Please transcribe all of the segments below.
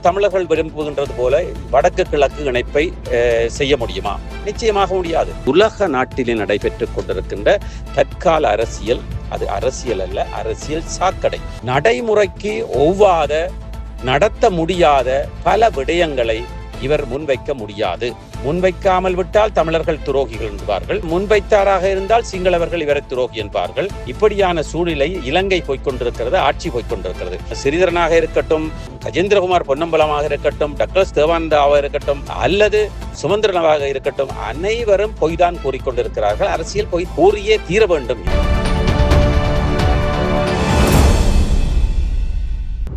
தமிழர்கள் விரும்புகின்றது போல வடக்கு கிழக்கு இணைப்பை செய்ய முடியுமா? நிச்சயமாக முடியாது. உலக நாட்டிலே நடைபெற்றுக் கொண்டிருக்கின்ற தற்கால அரசியல் அது அரசியல் அல்ல அரசியல் சாக்கடை. நடைமுறைக்கு ஒவ்வாத நடத்த முடியாத பல விடயங்களை இவர் முன்வைக்க முடியாது. முன்வைக்காமல் விட்டால் தமிழர்கள் துரோகிகள் என்பார்கள். முன்வைத்தாராக இருந்தால் சிங்களவர்கள் இவரை துரோகி என்பார்கள். இப்படியான சூழ்நிலை இலங்கை போய்க்கொண்டிருக்கிறது ஆட்சி போய்க்கொண்டிருக்கிறது. சிறிதரனாக இருக்கட்டும் கஜேந்திரகுமார் பொன்னம்பலமாக இருக்கட்டும் டக்ளஸ் தேவானந்தாவாக இருக்கட்டும் அல்லது சுமந்திரனாக இருக்கட்டும் அனைவரும் பொய்தான் கூறிக்கொண்டிருக்கிறார்கள். அரசியல் பொய் கூறியே தீர வேண்டும்.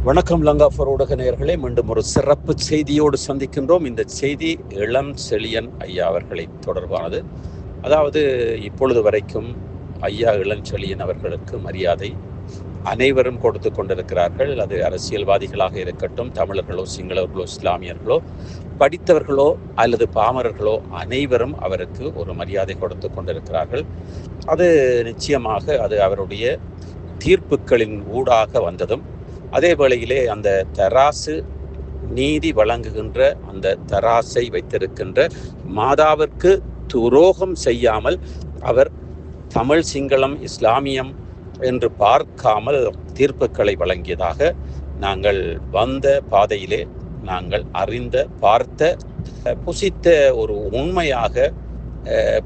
வணக்கம் லங்காஃபர் ஊடக நேயர்களே. மீண்டும் ஒரு சிறப்பு செய்தியோடு சந்திக்கின்றோம். இந்த செய்தி இளம் செழியன் ஐயா அவர்களை தொடர்பானது. அதாவது இப்பொழுது வரைக்கும் ஐயா இளஞ்செழியன் அவர்களுக்கு மரியாதை அனைவரும் கொடுத்து கொண்டிருக்கிறார்கள். அது அரசியல்வாதிகளாக இருக்கட்டும் தமிழர்களோ சிங்களவர்களோ இஸ்லாமியர்களோ படித்தவர்களோ அல்லது பாமரர்களோ அனைவரும் அவருக்கு ஒரு மரியாதை கொடுத்து கொண்டிருக்கிறார்கள். அது நிச்சயமாக அது அவருடைய தீர்ப்புகளின் ஊடாக வந்ததும் அதே வேளையிலே அந்த தராசு நீதி வழங்குகின்ற அந்த தராசை வைத்திருக்கின்ற மாதாவிற்கு துரோகம் செய்யாமல் அவர் தமிழ் சிங்களம் இஸ்லாமியம் என்று பார்க்காமல் தீர்ப்புகளை வழங்கியதாக நாங்கள் வந்த பாதையிலே நாங்கள் அறிந்த பார்த்த புசித்த ஒரு உண்மையாக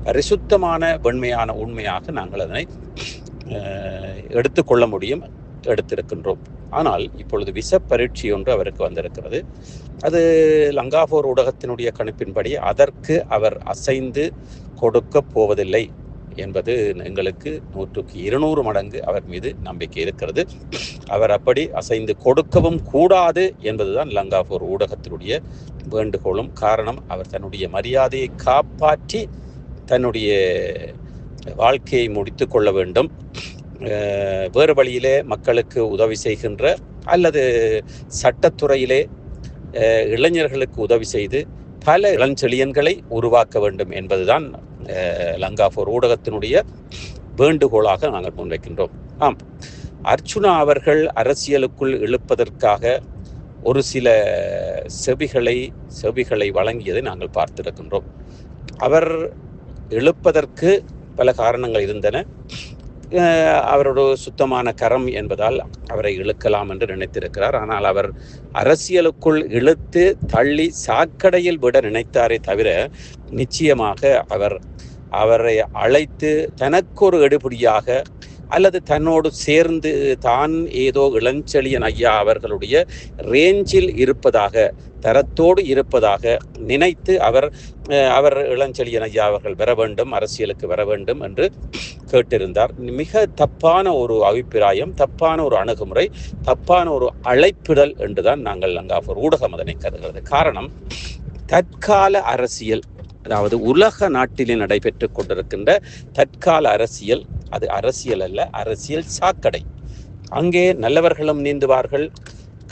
பரிசுத்தமான வெண்மையான உண்மையாக நாங்கள் அதனை எடுத்துக்கொள்ள முடியும் எடுத்திருக்கின்றோம். ஆனால் இப்பொழுது விச பரீட்சை ஒன்று அவருக்கு வந்திருக்கிறது. அது லங்காபோர் ஊடகத்தினுடைய கணிப்பின்படி அதற்கு அவர் அசைந்து கொடுக்க போவதில்லை என்பது எங்களுக்கு நூற்றுக்கு இருநூறு மடங்கு அவர் மீது நம்பிக்கை இருக்கிறது. அவர் அப்படி அசைந்து கொடுக்கவும் கூடாது என்பதுதான் லங்காபூர் ஊடகத்தினுடைய வேண்டுகோளும். காரணம் அவர் தன்னுடைய மரியாதையை காப்பாற்றி தன்னுடைய வாழ்க்கையை முடித்து கொள்ள வேண்டும். வேறு வழியிலே மக்களுக்கு உதவி செய்கின்ற அல்லது சட்டத்துறையிலே இளைஞர்களுக்கு உதவி செய்து பல இளஞ்செழியன்களை உருவாக்க வேண்டும் என்பதுதான் லங்கா லங்காபோர் ஊடகத்தினுடைய வேண்டுகோளாக நாங்கள் முன்வைக்கின்றோம். ஆம். அர்ச்சுனா அவர்கள் அரசியலுக்குள் இழுப்பதற்காக ஒரு சில செவிகளை செவிகளை வழங்கியதை நாங்கள் பார்த்திருக்கின்றோம். அவர் இழுப்பதற்கு பல காரணங்கள் இருந்தன. அவரோட சுத்தமான கரம் என்பதால் அவரை இழுக்கலாம் என்று நினைத்திருக்கிறார். ஆனால் அவர் அரசியலுக்குள் இழுத்து தள்ளி சாக்கடையில் விட நினைத்தாரே தவிர நிச்சயமாக அவர் அவரை அழைத்து தனக்கொரு எடுபடியாக அல்லது தன்னோடு சேர்ந்து தான் ஏதோ இளஞ்செழியன் ஐயா அவர்களுடைய ரேஞ்சில் இருப்பதாக தரத்தோடு இருப்பதாக நினைத்து அவர் அவர் இளஞ்செழியன் ஐயா அவர்கள் வர வேண்டும் அரசியலுக்கு வர வேண்டும் என்று கேட்டிருந்தார். மிக தப்பான ஒரு அபிப்பிராயம் தப்பான ஒரு அணுகுமுறை தப்பான ஒரு அழைப்பிடல் என்றுதான் நாங்கள் அங்கு ஒரு ஊடகம் அதனை கருதுகிறது. காரணம் தற்கால அரசியல் அதாவது உலக நாட்டிலே நடைபெற்று கொண்டிருக்கின்ற தற்கால அரசியல் அது அரசியல் அல்ல அரசியல் சாக்கடை. அங்கே நல்லவர்களும் நீந்துவார்கள்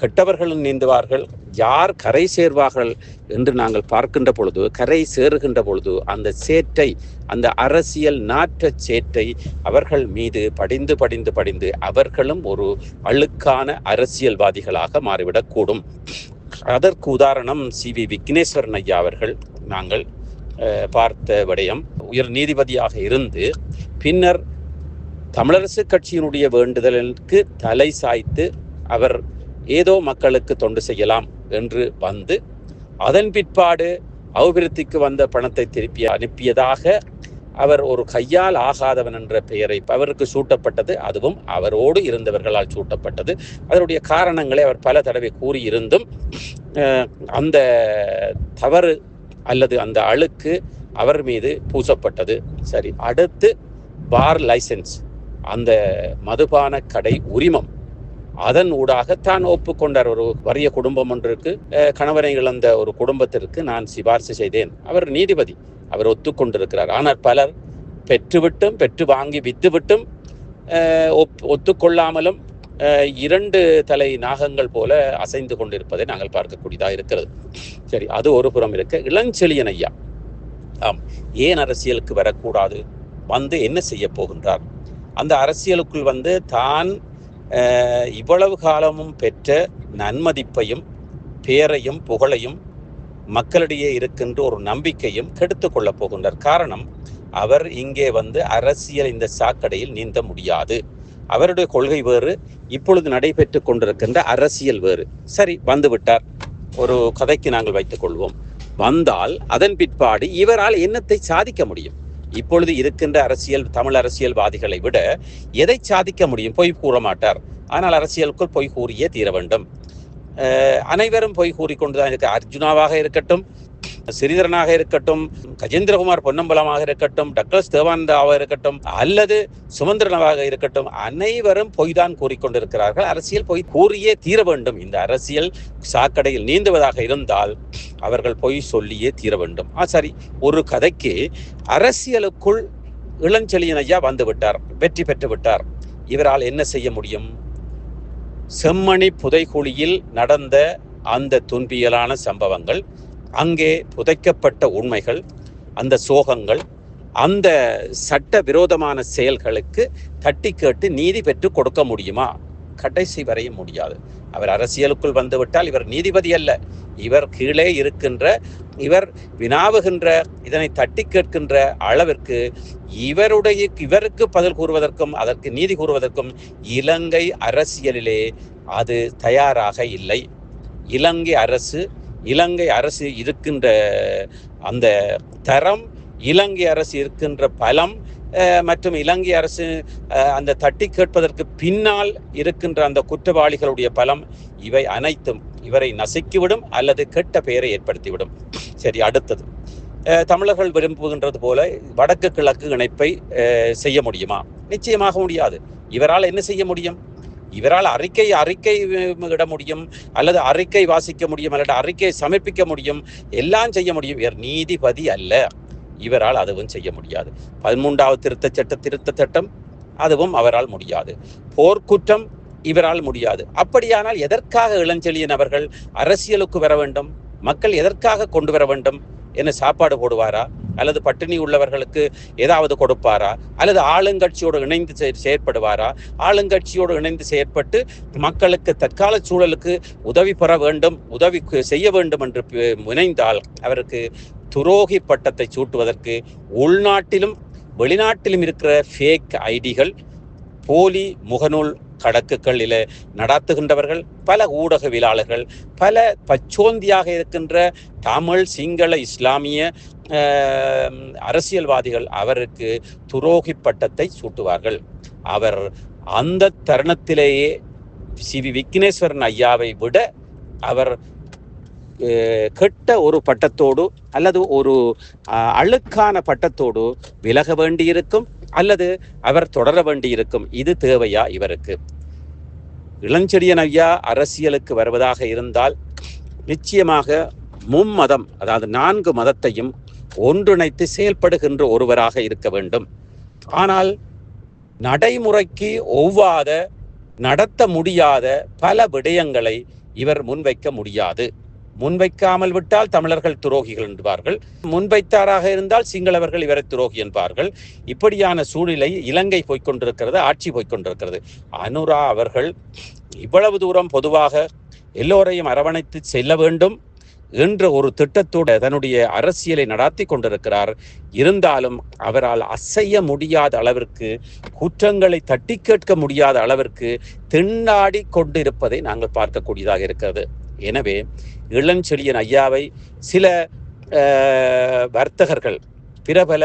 கெட்டவர்களும் நீந்துவார்கள். யார் கரை சேர்வார்கள் என்று நாங்கள் பார்க்கின்ற பொழுது கரை சேருகின்ற பொழுது அந்த சேற்றை அந்த அரசியல் நாற்ற சேற்றை அவர்கள் மீது படிந்து படிந்து படிந்து அவர்களும் ஒரு அழுக்கான அரசியல்வாதிகளாக மாறிவிடக்கூடும். அதற்கு உதாரணம் சி வி விக்னேஸ்வரன் ஐயா அவர்கள். நாங்கள் பார்த்த விடயம் உயர் நீதிபதியாக இருந்து பின்னர் தமிழரசு கட்சியினுடைய வேண்டுதலுக்கு தலை சாய்த்து அவர் ஏதோ மக்களுக்கு தொண்டு செய்யலாம் என்று வந்து அதன் பிற்பாடு அபிவிருத்திக்கு வந்த பணத்தை திருப்பி அனுப்பியதாக அவர் ஒரு கையால் ஆகாதவன் என்ற பெயரை அவருக்கு சூட்டப்பட்டது. அதுவும் அவரோடு இருந்தவர்களால் சூட்டப்பட்டது. அதனுடைய காரணங்களை அவர் பல தடவை கூறியிருந்தும் அந்த தவறு அல்லது அந்த அழுக்கு அவர் மீது பூசப்பட்டது. சரி அடுத்து பார் லைசென்ஸ் அந்த மதுபான கடை உரிமம். அதன் ஊடாக தான் ஒப்புக்கொண்டார் ஒரு வறிய குடும்பம் ஒன்றிற்கு கணவனை கணவரை இழந்த ஒரு குடும்பத்திற்கு நான் சிபார்சு செய்தேன். அவர் நீதிபதி. அவர் ஒத்துக்கொண்டிருக்கிறார். ஆனால் பலர் பெற்றுவிட்டும் பெற்று வாங்கி வித்துவிட்டும் ஒத்துக்கொள்ளாமலும் இரண்டு தலை நாகங்கள் போல அசைந்து கொண்டிருப்பதை நாங்கள் பார்க்கக்கூடியதாக இருக்கிறது. சரி அது ஒரு புறம் இருக்க. இளஞ்செழியன் ஐயா. ஆம். ஏன் அரசியலுக்கு வரக்கூடாது? வந்து என்ன செய்ய போகின்றார்? அந்த அரசியலுக்குள் வந்து தான் இவ்வளவு காலமும் பெற்ற நன்மதிப்பையும் பேரையும் புகழையும் மக்களிடையே இருக்கின்ற ஒரு நம்பிக்கையும் கெடுத்து கொள்ளப் போகின்றார் காரணம் அவர் இங்கே வந்து அரசியல் இந்த சாக்கடையில் நீந்த முடியாது. அவருடைய கொள்கை வேறு இப்பொழுது நடைபெற்று கொண்டிருக்கின்ற அரசியல் வேறு. சரி வந்துவிட்டார். ஒரு கதைக்கு நாங்கள் வைத்துக் கொள்வோம். வந்தால் அதன் பிற்பாடு இவரால் என்னத்தை சாதிக்க முடியும்? இப்பொழுது இருக்கின்ற அரசியல் தமிழ் அரசியல்வாதிகளை விட எதை சாதிக்க முடியும்? பொய் கூற மாட்டார். ஆனால் அரசியலுக்குள் பொய் கூறியே தீர வேண்டும். அனைவரும் பொய் கூறிக்கொண்டுதான் இருக்க அர்ஜுனாவாக இருக்கட்டும் ஸ்ரீதரனாக இருக்கட்டும் கஜேந்திரகுமார் பொன்னம்பலமாக இருக்கட்டும் டக்ளஸ் தேவானந்தாவாக இருக்கட்டும் அல்லது சுமந்திரனவாக இருக்கட்டும் அனைவரும் பொய் தான் கூறிக்கொண்டிருக்கிறார்கள். அரசியல் பொய் கூறியே தீர வேண்டும். இந்த அரசியல் சாக்கடையில் நீந்துவதாக இருந்தால் அவர்கள் பொய் சொல்லியே தீர வேண்டும். ஆ சரி. ஒரு கதைக்கு அரசியலுக்குள் இளஞ்செழியன் ஐயா வந்து விட்டார். வெற்றி பெற்று விட்டார். இவரால் என்ன செய்ய முடியும்? செம்மணி புதைகுழியில் நடந்த அந்த துன்பியலான சம்பவங்கள் அங்கே புதைக்கப்பட்ட உண்மைகள் அந்த சோகங்கள் அந்த சட்ட விரோதமான செயல்களுக்கு தட்டி கேட்டு நீதி பெற்று கொடுக்க முடியுமா? கடைசி வரையும் முடியாது. அவர் அரசியலுக்குள் வந்துவிட்டால் இவர் நீதிபதி அல்ல. இவர் கீழே இருக்கின்ற இவர் வினாவுகின்ற இதனை தட்டி கேட்கின்ற அளவிற்கு இவருடைய இவருக்கு பதில் கூறுவதற்கும் அதற்கு நீதி கூறுவதற்கும் இலங்கை அரசியலிலே அது தயாராக இல்லை. இலங்கை அரசு இலங்கை அரசு இருக்கின்ற அந்த தரம் இலங்கை அரசு இருக்கின்ற பலம் மற்றும் இலங்கை அரசு அந்த தட்டி கேட்பதற்கு பின்னால் இருக்கின்ற அந்த குற்றவாளிகளுடைய பலம் இவை அனைத்தும் இவரை நசுக்கிவிடும் அல்லது கெட்ட பெயரை ஏற்படுத்திவிடும். சரி அடுத்தது. தமிழர்கள் விரும்புகின்றது போல வடக்கு கிழக்கு இணைப்பை செய்ய முடியுமா? நிச்சயமாக முடியாது. இவரால் என்ன செய்ய முடியும்? இவரால் அறிக்கை அறிக்கை இட முடியும் அல்லது அறிக்கை வாசிக்க முடியும் அல்லது அறிக்கை சமர்ப்பிக்க முடியும் எல்லாம் செய்ய முடியும். இவர் நீதிபதி அல்ல. இவரால் அதுவும் செய்ய முடியாது. பதிமூன்றாவது திருத்த சட்ட திருத்த சட்டம் அதுவும் அவரால் முடியாது. போர்க்குற்றம் இவரால் முடியாது. அப்படியானால் எதற்காக இளஞ்செழியன் அவர்கள் அரசியலுக்கு வர வேண்டும்? மக்கள் எதற்காக கொண்டு வர வேண்டும்? என்ன சாப்பாடு போடுவாரா? அல்லது பட்டினி உள்ளவர்களுக்கு ஏதாவது கொடுப்பாரா? அல்லது ஆளுங்கட்சியோடு இணைந்து செயற்படுவாரா? ஆளுங்கட்சியோடு இணைந்து செயற்பட்டு மக்களுக்கு தற்கால சூழலுக்கு உதவி பெற வேண்டும் உதவி செய்ய வேண்டும் என்று முனைந்தால் அவருக்கு துரோகி பட்டத்தை சூட்டுவதற்கு உள்நாட்டிலும் வெளிநாட்டிலும் இருக்கிற ஃபேக் ஐடிகள் போலி முகநூல் கணக்குகளில் நடாத்துகின்றவர்கள் பல ஊடகவியலாளர்கள் பல பச்சோந்தியாக இருக்கின்ற தமிழ் சிங்கள இஸ்லாமிய அரசியல்வாதிகள் அவருக்கு துரோகி பட்டத்தை சூட்டுவார்கள். அவர் அந்த தருணத்திலேயே சி. வி. விக்னேஸ்வரன் ஐயாவை விட அவர் கெட்ட ஒரு பட்டத்தோடு அல்லது ஒரு அழுக்கான பட்டத்தோடு விலக வேண்டியிருக்கும் அல்லது அவர் தொடர வேண்டியிருக்கும். இது தேவையா இவருக்கு? இளஞ்செடியன் ஐயா அரசியலுக்கு வருவதாக இருந்தால் நிச்சயமாக மும்மதம் அதாவது நான்கு மதத்தையும் ஒன்றிணைத்து செயல்படுகின்ற ஒருவராக இருக்க வேண்டும். ஆனால் நடைமுறைக்கு ஒவ்வாத நடத்த முடியாத பல விடயங்களை இவர் முன்வைக்க முடியாது. முன்வைக்காமல் விட்டால் தமிழர்கள் துரோகிகள் என்பார்கள். முன்வைத்தாராக இருந்தால் சிங்களவர்கள் இவரை துரோகி என்பார்கள். இப்படியான சூழ்நிலை இலங்கை போய்க்கொண்டிருக்கிறது ஆட்சி போய்கொண்டிருக்கிறது அனுரா அவர்கள் இவ்வளவு தூரம் பொதுவாக எல்லோரையும் அரவணைத்து செல்ல வேண்டும். என்ற ஒரு திட்டத்தோடு தன்னுடைய அரசியலை நடாத்தி கொண்டிருக்கிறார். இருந்தாலும் அவரால் அசைய முடியாத அளவிற்கு குற்றங்களை தட்டி கேட்க முடியாத அளவிற்கு திண்டாடி கொண்டிருப்பதை நாங்கள் பார்க்கக்கூடியதாக இருக்கிறது. எனவே இளஞ்செழியன் ஐயாவை சில வர்த்தகர்கள் பிரபல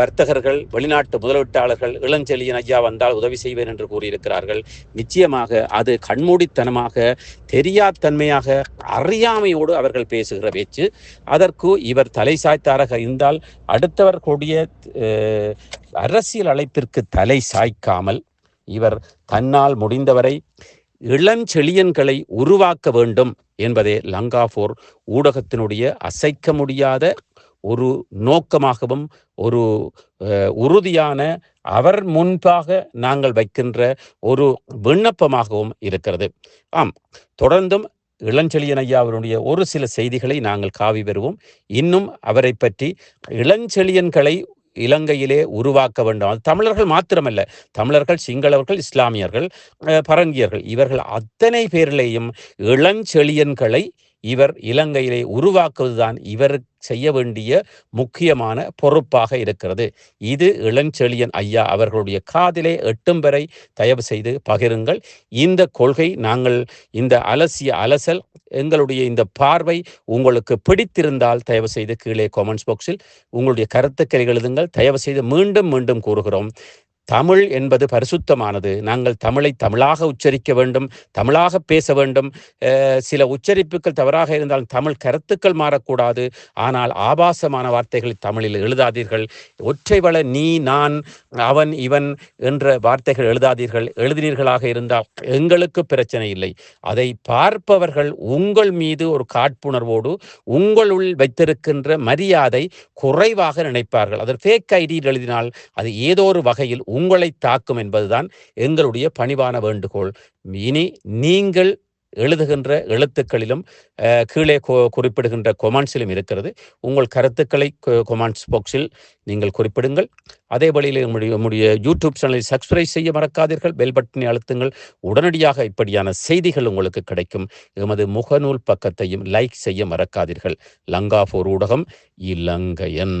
வர்த்தகர்கள் வெளிநாட்டு முதலீட்டாளர்கள் இளஞ்செழியன் ஐயா வந்தால் உதவி செய்வேன் என்று கூறியிருக்கிறார்கள். நிச்சயமாக அது கண்மூடித்தனமாக தெரியாத்தன்மையாக அறியாமையோடு அவர்கள் பேசுகிற பேச்சு. அதற்கு இவர் தலை சாய்த்தாராக இருந்தால் அடுத்தவர் கூடிய அரசியல் அழைப்பிற்கு தலை சாய்க்காமல் இவர் தன்னால் முடிந்தவரை இளஞ்செழியன்களை உருவாக்க வேண்டும் என்பதே லங்காபோர் ஊடகத்தினுடைய அசைக்க முடியாத ஒரு நோக்கமாகவும் ஒரு உறுதியான அவர் முன்பாக நாங்கள் வைக்கின்ற ஒரு விண்ணப்பமாகவும் இருக்கிறது. ஆம் தொடர்ந்தும் இளஞ்செழியன் ஐயா அவருடைய ஒரு சில செய்திகளை நாங்கள் காவி பெறுவோம். இன்னும் அவரை பற்றி இளஞ்செழியன்களை இலங்கையிலே உருவாக்க வேண்டும். அது தமிழர்கள் மாத்திரமல்ல தமிழர்கள் சிங்களவர்கள் இஸ்லாமியர்கள் பரங்கியர்கள் இவர்கள் அத்தனை பேரிலேயும் இளஞ்செழியன்களை இவர் இலங்கையிலே உருவாக்குவதுதான் இவர் செய்ய வேண்டிய முக்கியமான பொறுப்பாக இருக்கிறது. இது இளஞ்செழியன் ஐயா அவர்களுடைய காதிலே எட்டும் வரை தயவு செய்து பகிருங்கள். இந்த கொள்கை நாங்கள் இந்த அலசிய அலசல் எங்களுடைய இந்த பார்வை உங்களுக்கு பிடித்திருந்தால் தயவு செய்து கீழே காமெண்ட்ஸ் பாக்ஸில் உங்களுடைய கருத்துக்களை எழுதுங்கள். தயவு செய்து மீண்டும் மீண்டும் கூறுகிறோம். தமிழ் என்பது பரிசுத்தமானது. நாங்கள் தமிழை தமிழாக உச்சரிக்க வேண்டும் தமிழாக பேச வேண்டும். சில உச்சரிப்புகள் தவறாக இருந்தால் தமிழ் கருத்துக்கள் மாறக்கூடாது. ஆனால் ஆபாசமான வார்த்தைகளை தமிழில் எழுதாதீர்கள். ஒற்றை வள நீ நான் அவன் இவன் என்ற வார்த்தைகள் எழுதாதீர்கள். எழுதினீர்களாக இருந்தால் எங்களுக்கு பிரச்சனை இல்லை. அதை பார்ப்பவர்கள் உங்கள் மீது ஒரு காட்புணர்வோடு உங்களுள் வைத்திருக்கின்ற மரியாதை குறைவாக நினைப்பார்கள். அது ஃபேக் ஐடி எழுதினால் அது ஏதோ ஒரு வகையில் உங்களை தாக்கும் என்பதுதான் எங்களுடைய பணிவான வேண்டுகோள். இனி நீங்கள் எழுதுகின்ற எழுத்துக்களிலும் கீழே குறிப்பிடுகின்ற கொமான்ஸிலும் இருக்கிறது. உங்கள் கருத்துக்களை கொமான்ஸ் பாக்ஸில் நீங்கள் குறிப்பிடுங்கள். அதே வழியில் நம்முடைய யூடியூப் சேனலை சப்ஸ்கிரைப் செய்ய மறக்காதீர்கள். பெல் பட்டனை அழுத்துங்கள். உடனடியாக இப்படியான செய்திகள் உங்களுக்கு கிடைக்கும். எமது முகநூல் பக்கத்தையும் லைக் செய்ய மறக்காதீர்கள். லங்காபோர் ஊடகம் இலங்கையன்.